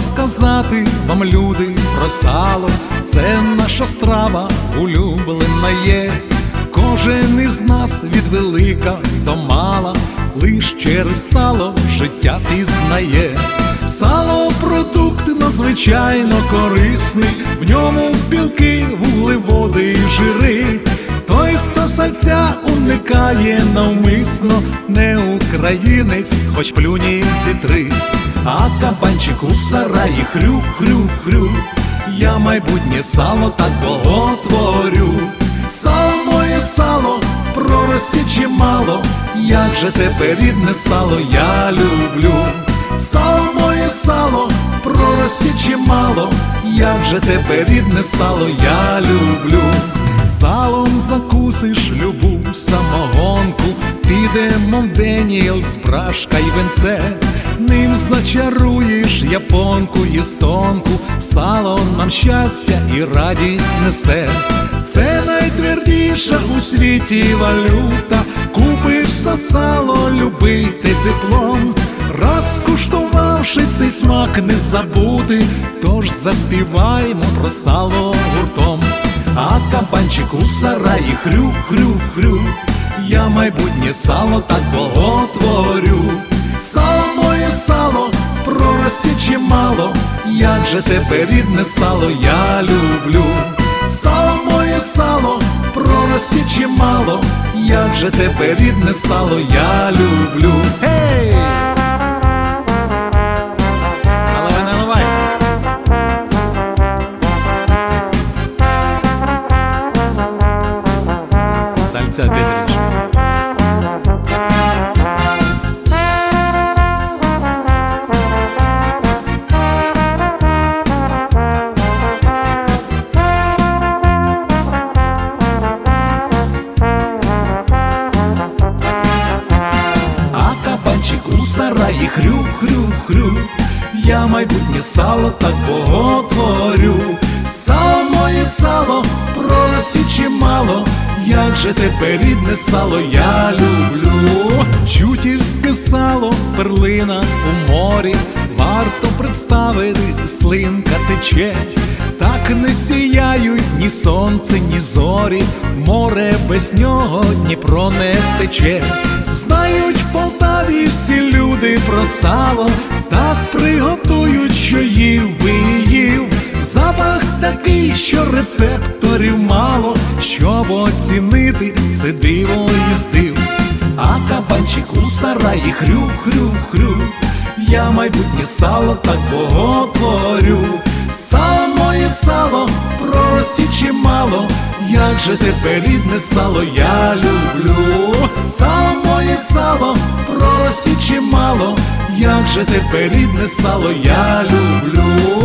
розказати вам люди про сало, це наша страва улюблена є. Кожен із нас від велика до мала, лиш через сало життя пізнає. Сало продукт надзвичайно корисний, в ньому білки, вуглеводи і жири. Той, хто сальця уникає навмисно, не українець, хоч плюні зітри, а кабанчик у сараї хрю, хрю, хрю. Я майбутнє сало так боготворю. Сало моє сало, прорості чимало, як же тепер рідне сало я люблю. Сало моє сало, прорості чимало, як же тепер рідне сало я люблю. Салом закусиш любу самогонку, підемо Деніел з брашка й венце, ним зачаруєш японку і стонку, сало нам щастя і радість несе. Це найтвердіша у світі валюта, купиш за сало, любити диплом. Раз куштувавши цей смак не забути, тож заспіваймо про сало гуртом. А кабанчик у сараї хрю, хрю, хрю. Я майбутнє сало так боготворю. Сало моє сало, прорості чимало, як же тепер рідне сало я люблю. Сало моє сало, прорості чимало, як же тепер рідне сало я люблю. Гей! Наливай. Сальця підріж. Сараї хрю, хрю, хрю. Я майбутнє сало так боготворю. Сало моє сало, прорості чимало, як же тепер рідне сало я люблю. Чутівське сало, перлина у морі, варто представити, слинка тече. Так не сіяють ні сонце, ні зорі, море без нього Дніпро не тече. Знають Полтаві всі люди про сало, так приготують, що їв би їв. Запах такий, що рецепторів мало, щоб оцінити це диво їстив. А кабанчик у сараї хрю, хрю, хрю. Я майбутнє сало так боготворю. Сало сало, прості чимало, як же тепер рідне сало я люблю. Сало моє сало, прості чимало, як же тепер рідне сало я люблю.